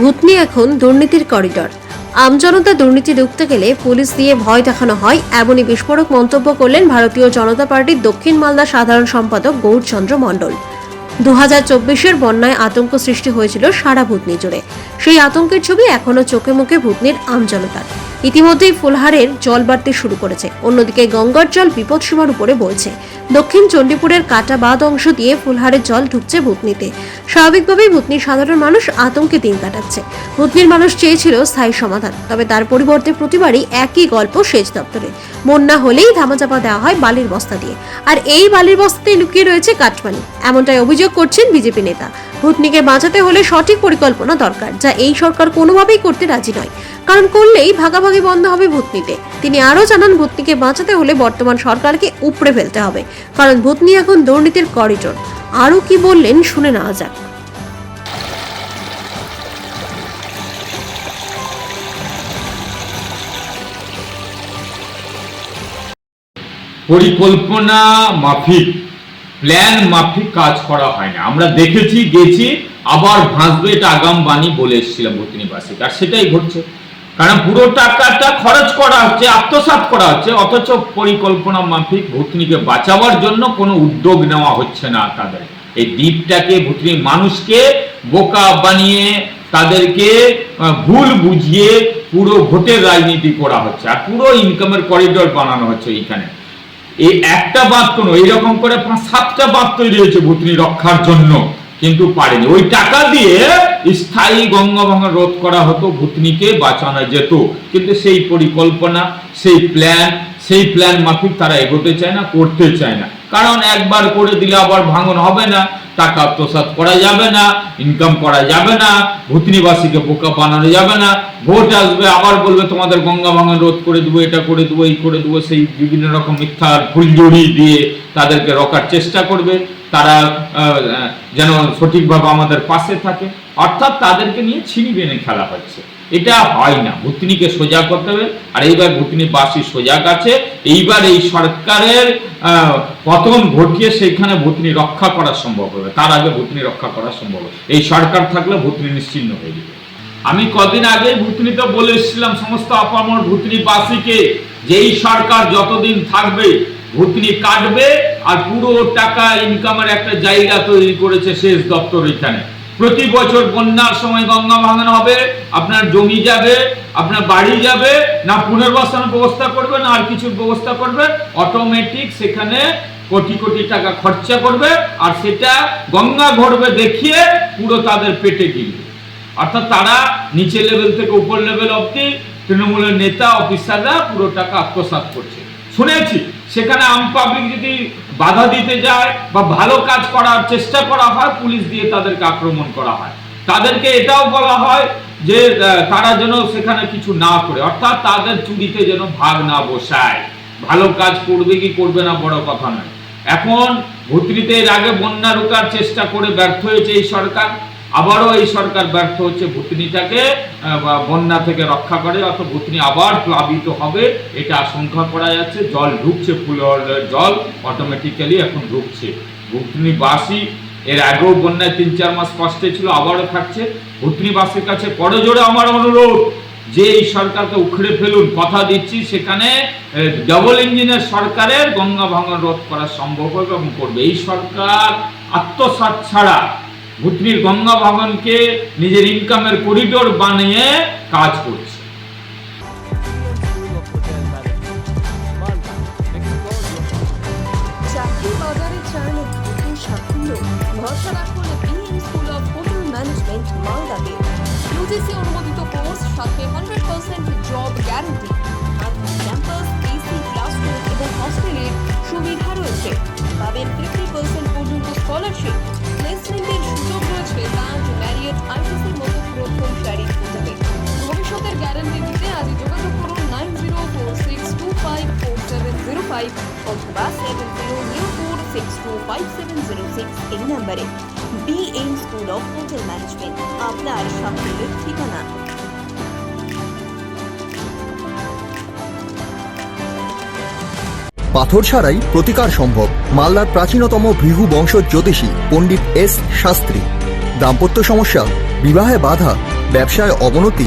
ভূতনি এখন দুর্নীতির করিডর। আমজনতা দুর্নীতি রুখতে গেলে পুলিশ দিয়ে ভয় দেখানো হয়, এমনই বিস্ফোরক মন্তব্য করলেন ভারতীয় জনতা পার্টির দক্ষিণ মালদা সাধারণ সম্পাদক গৌরচন্দ্র মণ্ডল। দু হাজার চব্বিশের বন্যায় আতঙ্ক সৃষ্টি হয়েছিল সারা ভূতনি জুড়ে। সেই আতঙ্কের ছবি এখনও চোখে মুখে ভূতনির আমজনতার। ইতিমধ্যেই ফুলহারের জল বাড়তে শুরু করেছে। অন্যদিকে গঙ্গার জল বিপদসীমার উপরে বইছে। দক্ষিণ চণ্ডীপুরের কাটা বাঁধ অংশ দিয়ে ফুলহারের জল ঢুকছে ভূতনিতে স্বাভাবিকভাবেই ভূতনির সাধারণ মানুষ আতঙ্কে দিন কাটাচ্ছে। ভূতনির মানুষ চেয়েছিল স্থায়ী সমাধান, তবে তার পরিবর্তে প্রতিবারই একই গল্প সেচ দপ্তরে। বন্যা হলেই ধামাচাপা দেওয়া হয় বালির বস্তা দিয়ে। আর এই বালির বস্তাতে লুকিয়ে রয়েছে কাটমানি এমনটাই অভিযোগ করছেন বিজেপি নেতা। ভূতনিকে বাঁচাতে হলে সঠিক পরিকল্পনা দরকার, যা এই সরকার কোনোভাবেই করতে রাজি নয়। কারণ করলেই ভাগাভাগি বন্ধ হবে ভূতনিতে। তিনি আরও জানান, ভূতনিকে বাঁচাতে হলে বর্তমান সরকারকে উপড়ে ফেলতে হবে। কারণ ভূতনি এখন দুর্নীতির করিডোর। আরও কি বললেন, শুনে নেওয়া যাক। পরিকল্পনা মাফিক। প্ল্যান মাফিক কাজ করা হয় না। আমরা দেখেছি, গেছি, আবার ভাসবে এটা আগাম বাণী বলে এসেছিলাম ভূতনিবাসী আর সেটাই ঘটছে। কারণ পুরো টাকাটা খরচ করা হচ্ছে, আত্মসাৎ করা হচ্ছে, অথচ পরিকল্পনা মাফিক ভূতনিকে বাঁচাবার জন্য কোনো উদ্যোগ নেওয়া হচ্ছে না তাদের। এই দ্বীপটাকে ভূতনির মানুষকে বোকা বানিয়ে তাদেরকে ভুল বুঝিয়ে পুরো ভোটের রাজনীতি করা হচ্ছে। আর পুরো ইনকামের করিডোর বানানো হচ্ছে এইখানে। এই একটা বাদ কোনো এইরকম করে পাঁচ, সাতটা বাদ তৈরি হয়েছে ভূতনি রক্ষার জন্য, কিন্তু পারেনি। ওই টাকা দিয়ে স্থায়ী গঙ্গা ভাঙা রোধ করা হতো ভূতনিকে বাঁচানো যেত কিন্তু সেই পরিকল্পনা, সেই প্ল্যান সেই প্ল্যান মাফিক তারা এগোতে চায় না, করতে চায় না। কারণ একবার করে দিলে আবার ভাঙন হবে না, টাকা আত্মসাৎ করা যাবে না ইনকাম করা যাবে না, ভূতনিবাসীকে বোকা বানানো যাবে না। ভোট আসবে, আবার বলবে তোমাদের গঙ্গা ভাঙন রোধ করে দেবো, এটা করে দেবো, এই করে দেবো, সেই বিভিন্ন রকম মিথ্যার ফুলজড়ি দিয়ে তাদেরকে রকার চেষ্টা করবে। তারা যেন সঠিকভাবে আমাদের পাশে থাকে। অর্থাৎ তাদেরকে নিয়ে ছিনি বেনে খেলা হচ্ছে। এটা হয় না। ভূতনিকে সোজা করতে হবে। আর এইবার ভূতনিবাসী সোজাগ আছে এইবার এই সরকারের পতন ঘটিয়ে সেইখানে ভূতনি রক্ষা করা সম্ভব হবে। তার আগে ভূতনি রক্ষা করা সম্ভব হবে। এই সরকার থাকলে ভূতনি নিশ্চিন্ন হয়ে যাবে। আমি কদিন আগে ভূতনিতে বলে এসেছিলাম সমস্ত আপামর ভূতনিবাসীকে যে এই সরকার যতদিন থাকবে, ভূতনি কাটবে আর পুরো টাকা ইনকামের একটা জায়গা তৈরি করেছে শেষ দপ্তর এখানে। প্রতি বছর বন্যার সময় গঙ্গা ভাঙানো হবে, আপনার জমি যাবে, আপনার বাড়ি যাবে, না পুনর্বাসনের ব্যবস্থা করবে, না আর কিছুর ব্যবস্থা করবে অটোমেটিক সেখানে কোটি কোটি টাকা খরচা করবে, আর সেটা গঙ্গা ঘটবে দেখিয়ে পুরো তাদের পেটে গিলবে অর্থাৎ তারা নিচে লেভেল থেকে উপর লেভেল অব্দি তৃণমূলের নেতা অফিসাররা পুরো টাকা আত্মসাৎ করছে। শুনেছি, সেখানে আম পাবলিক যদি বাধা দিতে যায় বা ভালো কাজ করার চেষ্টা করা হয়, পুলিশ দিয়ে তাদেরকে আক্রমণ করা হয়। তাদেরকে এটাও বলা হয় যে তারা যেন সেখানে কিছু না করে, অর্থাৎ তাদের চুরিতে যেন ভাগ না বসায়। ভালো কাজ করবে কি করবে না, বড় কথা নয়। এখন ভূতনিতে এর আগে বন্যা রোকার চেষ্টা করে ব্যর্থ হয়েছে এই সরকার। আবারও এই সরকার ব্যর্থ হচ্ছে ভূতনিটাকে বন্যা থেকে রক্ষা করে অত ভূতনি আবার প্লাবিত হবে, এটা আশঙ্কা করা যাচ্ছে। জল ঢুকছে ফুলের জল অটোমেটিক্যালি এখন ঢুকছে। ভূতনিবাসী, এর আগেও বন্যায় তিন চার মাস কষ্টে ছিল, আবারও থাকছে। ভূতনিবাসীর কাছে করজোড়ে আমার অনুরোধ, যে এই সরকারকে উখড়ে ফেলুন, কথা দিচ্ছি, সেখানে ডাবল ইঞ্জিনের সরকারের গঙ্গা ভাঙন রোধ করা সম্ভব হবে এবং করবে। এই সরকার আত্মসাৎ ছাড়া ভূতনির গঙ্গা ভাঙনকে নিজের ইনকামের করিডোর বানিয়ে কাজ করছে। অনুমোদিত কোর্স সাথে hundred percent job guarantee guarantee পাথর ছাড়াই প্রতিকার সম্ভব। মালদার প্রাচীনতম ভৃহু বংশ জ্যোতিষী পণ্ডিত এস শাস্ত্রী। দাম্পত্য সমস্যা, বিবাহে বাধা, ব্যবসায় অবনতি